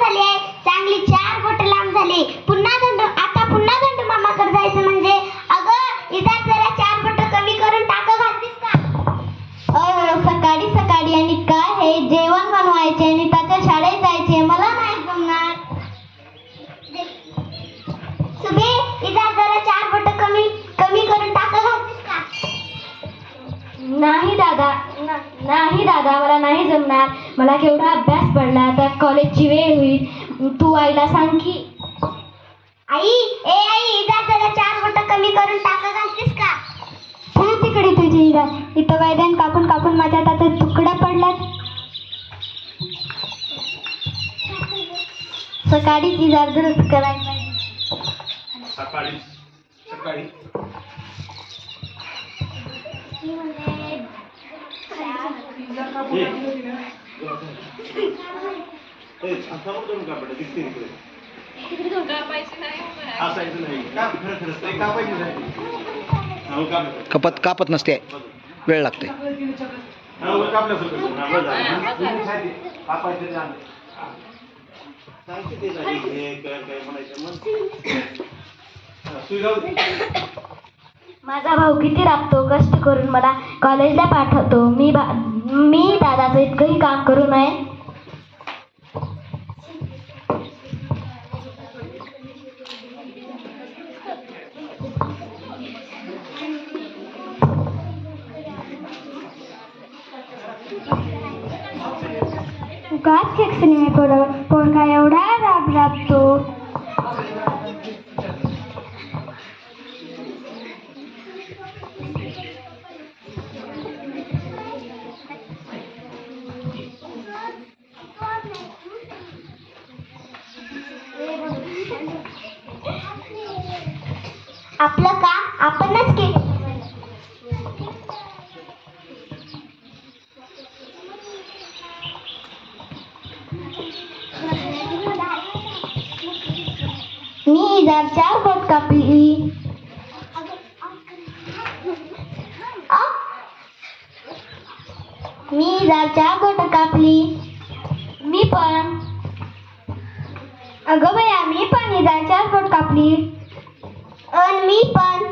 लांब चांगली चार बोट लांब झाली. पुन्हा दंड आता पुन्हा दंड मामाकडे जायचं नाही दादा ना- नाही दादा मला नाही जमणार. मला केवढा अभ्यास पडला आता कॉलेजची वेळ होईल. तू आईला सांग की. आई ए आई जरा चार बोट कमी करून टाक घालतीस का? तू तिकडे तुझी इरा इथं वैद्यान कापून कापून माझ्या आता तुकड्या पडल्यात सकाळी ती दुरुस्त करायला सकाळी सकाळी असायचं नाही का खरं खरं ते कापायचं नाही हो कापलं कपत कापत नसते वेळ लागते हो हा. हा. हे हा. माझा भाऊ किती राबतो कष्ट करून मला कॉलेजला पाठवतो मी बा मी दादाचं इतकंही काम करू नये. काय खेकसनी नाही पोरं आपलं काम आपणच केलं. मी जर चार बोट कापली. मी जर चार बोट कापली. मी पण अगं बया मी पण इजा चार कापली. अन मी पण.